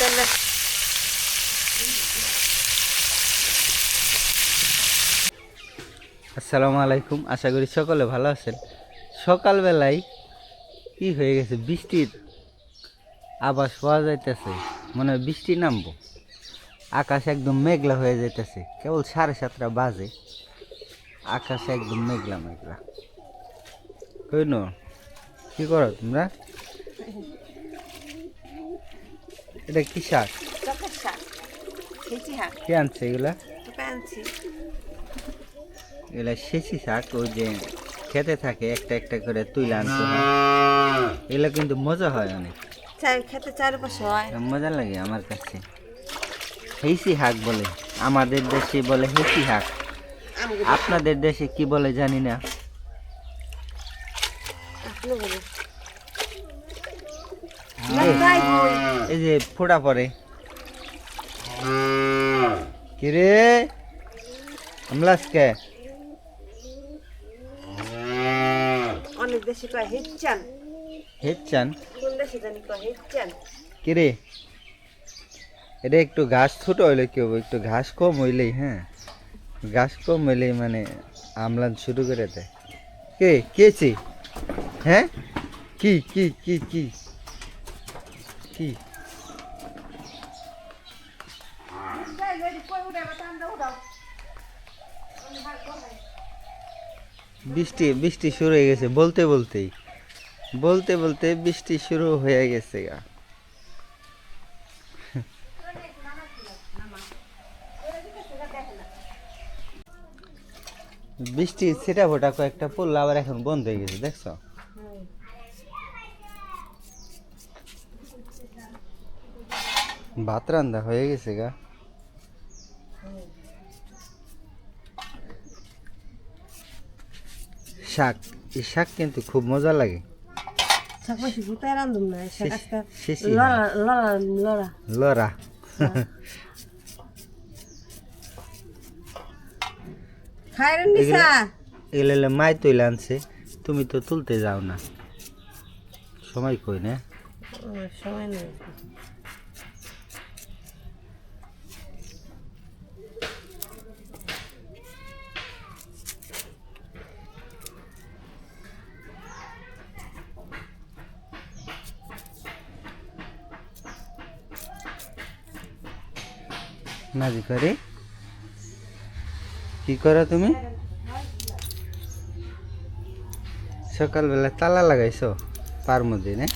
তাহলে। আসসালামু আলাইকুম, আশা করি সকলে ভালো আছেন। সকালবেলায় কি হয়ে গেছে? বৃষ্টির আবাস পাওয়া যাইতেছে, মনে হয় বৃষ্টি নামবো। আকাশ একদম মেঘলা হয়ে যাইতেছে, কেবল সাড়ে সাতটা বাজে। আকাশ একদম মেঘলা মেঘলা। কইন, কি করো তোমরা? এটা কি শাক? চকের শাক। খেয়েছি শাক কে আনছে এগুলা? তোকে আনছি। এগুলা শেষি শাক ওই যে খেতে থাকে একটা একটা করে তুইলা আনতে হয়। এগুলা কিন্তু মজা হয় অনেক। খেতে চারপাশে হয়। মজা লাগে আমার কাছে। হেসি শাক বলে আমাদের দেশে বলে হেসি আমগুলো আপনাদের দেশে কি বলে জানি না আপনি বলুন এই, যাই বই এই যে ফোড়া পরে কিরে? আমলাসকে? অনেক দেশে কয় হেচ্চান হেচ্ছান কোন দেশে জানি কয় হেচ্চান কিরে? এটা একটু ঘাস ছোট হইলে কি হব? একটু ঘাস কম হইলেই হ্যাঁ? ঘাস কম হইলেই মানে আমলান শুরু করে দেয় কে? কেছি হ্যাঁ? কি কি কি কি? কি? বৃষ্টি বৃষ্টি শুরু হয়ে গেছে, বলতে বলতেই। বলতে বলতে বৃষ্টি শুরু হয়ে গেছে গা। বৃষ্টি সেটা ফোটা কয়েকটা পড়ল আবার এখন বন্ধ হয়ে গেছে, দেখছ? ভাত রান্দা হয়ে গেছে গা। শাক এই শাক কিন্তু খুব মজা লাগে। লড়া মাই তৈলে আনছে তুমি তো তুলতে যাও না। সময় কই না? সময় নেই। নাজি করে। কি করো তুমি? সকালবেলা তালা লাগাইছো পার মধ্যে না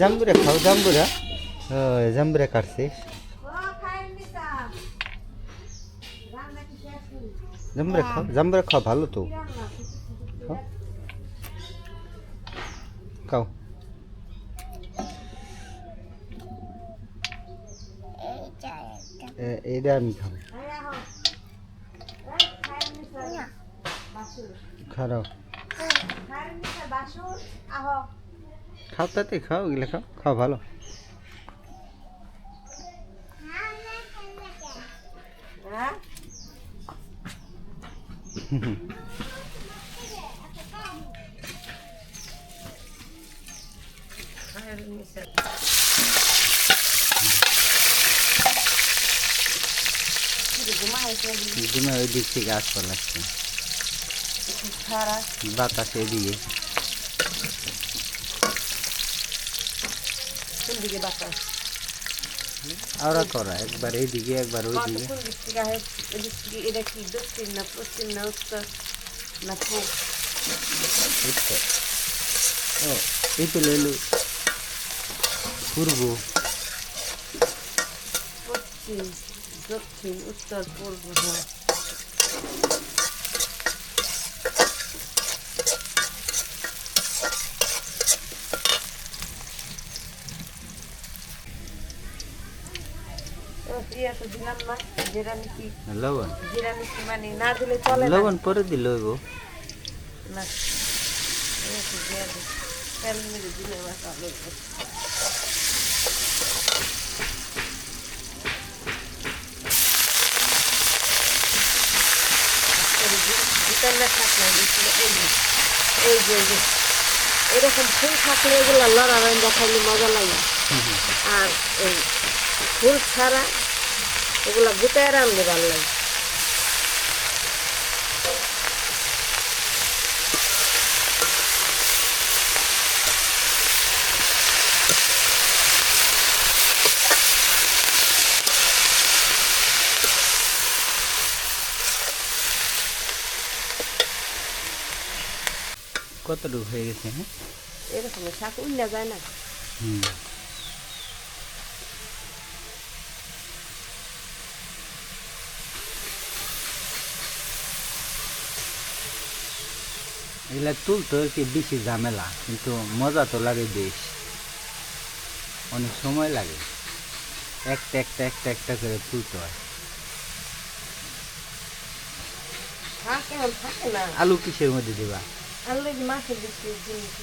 জাম্বুরা খাও, জাম্বুরা। জাম্বুরা কাটছিস জাম্বুরা খাও জাম্বুরা খাও, ভালো তো। খাও। খাও এ- এইটা আমি খাব। খাও খাও তাতে খাও এগুলো খাও খাও ভালো। হ্যাঁ। খাই রে নিশা ঘুমাইছে তুমি ওই দিক থেকে আসতে লাগছে। খারা বাতাস এদিকে। কোন দিকে বাতাস? আওরা করা একবার এইদিকে একবার ওই কত দিকে কোন দিক থেকে আসে? এদিক থেকে এটা কি দক্ষিণ না পশ্চিম না উত্তর না পূব উত্তর। ও এই তো লইলো পূর্ব। পশ্চিম। দক্ষিণ উত্তর পূর্ব হ্যাঁ মানে লবণ পরে দিল না। এই তো দিয়ে দে। তেল মেরে দিলে বা চলে ভিতরে থাকলে এই যে এই যে এই যে। এরকম ফুল থাকলে এগুলো লড়া রান্না খাইলে মজা লাগে। আর এই ফুল ছাড়া এগুলো গুটায় রান্না ভালো লাগে। কতটুকু হয়ে গেছে হ্যাঁ? এরকম শাক উল্লা যায় না। হুম। এগুলা তুলতে কি বেশি ঝামেলা? কিন্তু মজা তো লাগে বেশ। অনেক সময় লাগে। একটা একটা একটা একটা করে তুলতে হয়। আলু কিসের মধ্যে দিবা? আনলে মাছের বেশি জিনিস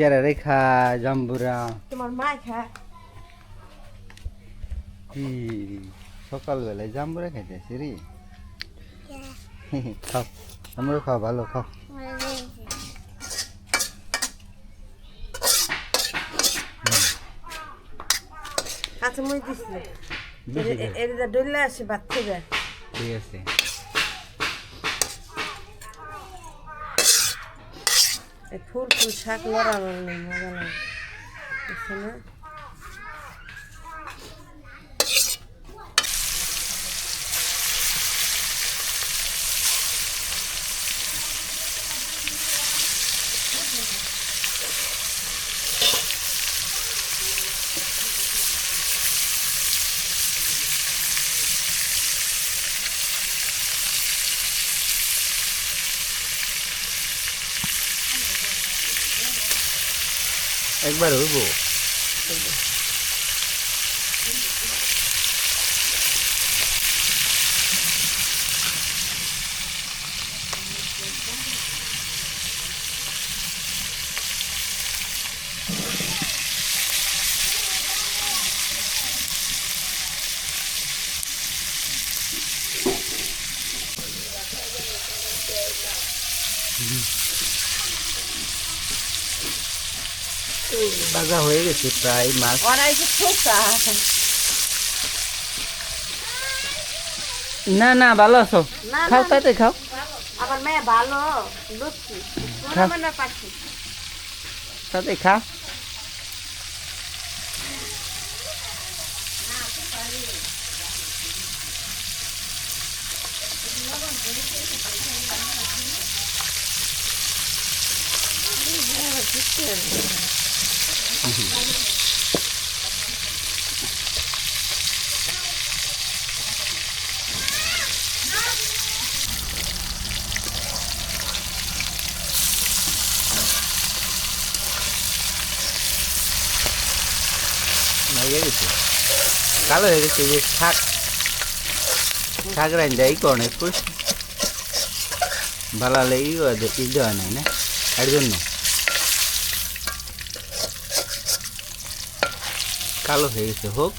কিছু করে দিবে ও, চেরা রেখা জাম্বুরা। তোমার মা খা। কি সকালবেলায় জাম্বুরা খাইতেছি রে? খাও আমরা খাও ভালো খাও। কাঁচা মই দিছিল বেশি দে। এর ডলে আসে ভাত থেকে। ঠিক আছে। এই ফুল ফুল শাক লড়া নেই মজা লাগে বুঝছ একবার হইব ভাজা হয়ে গেছে প্রায় মাছ। না না ভালো আছো? না, খাও তাতে খাও। আমার মেয়ে ভালো লক্ষ্মী খা। মানে তাতে খা। হয়ে কালো হয়ে গেছে যে শাক। শাক রান দেয় কোন একটু ভালো লেগে ই দেওয়া নাই না? এর জন্য? কালো হয়ে গেছে হোক।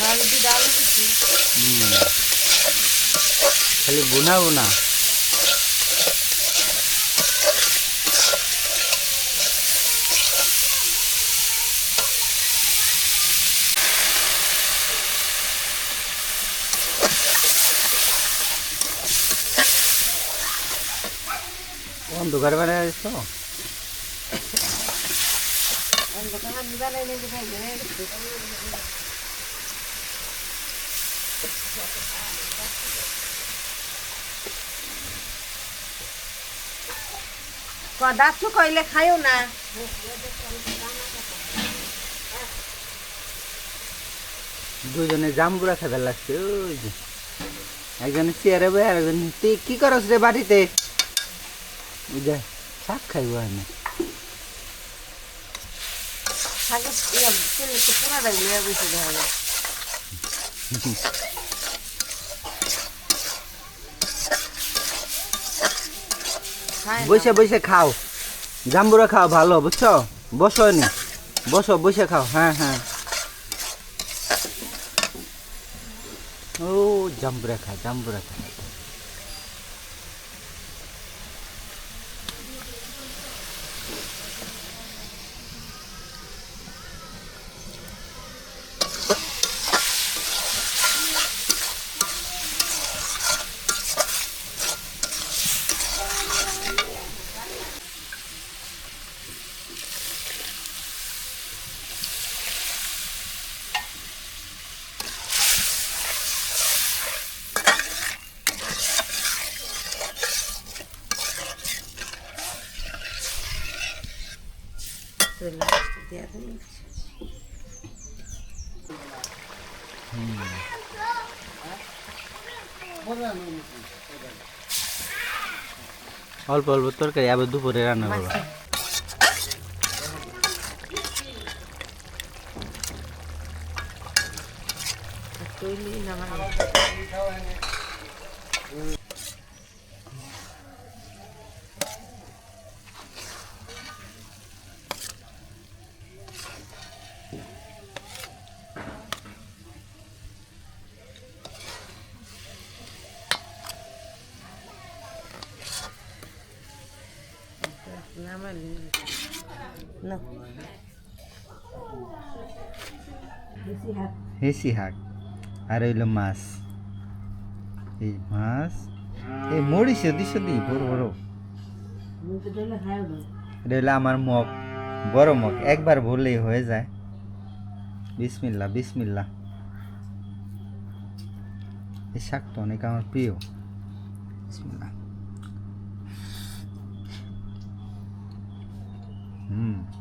হলদি ডাল হুম। খালি বুনা বুনা অন্ধকার বানায় তো দাচ্ছু কইলে খাইও না। দুজনে জাম্বুরা খেতে লাগছে, ওই যে। একজনে চেয়ারে বই আর একজন তুই কি করস রে বাড়িতে? শাক খাইব আমি। থাকে, ইয়া চিনি তো পুরা লাগবে বেশি দেখা যায় বসে বসে খাও। জাম্বুরা খাও ভালো, বুঝছ? বসো নি। বসো, বসে খাও। হ্যাঁ হ্যাঁ। ও, জাম্বুরা খা জাম্বুরা খা তুই last এ দিয়া দিলি। অল্প অল্প তরকারি আবার দুপুরে রান্না করব। নামালি না বেশি হাত হেসি শাক আর হইল মাছ এই মাছ এই মরিছে দিছ দি বড় বড় এটা হইল আমার মগ বড় মগ একবার বললেই হয়ে যায় বিসমিল্লা বিসমিল্লা এই শাকটা অনেক আমার প্রিয় বিসমিল্লা うん。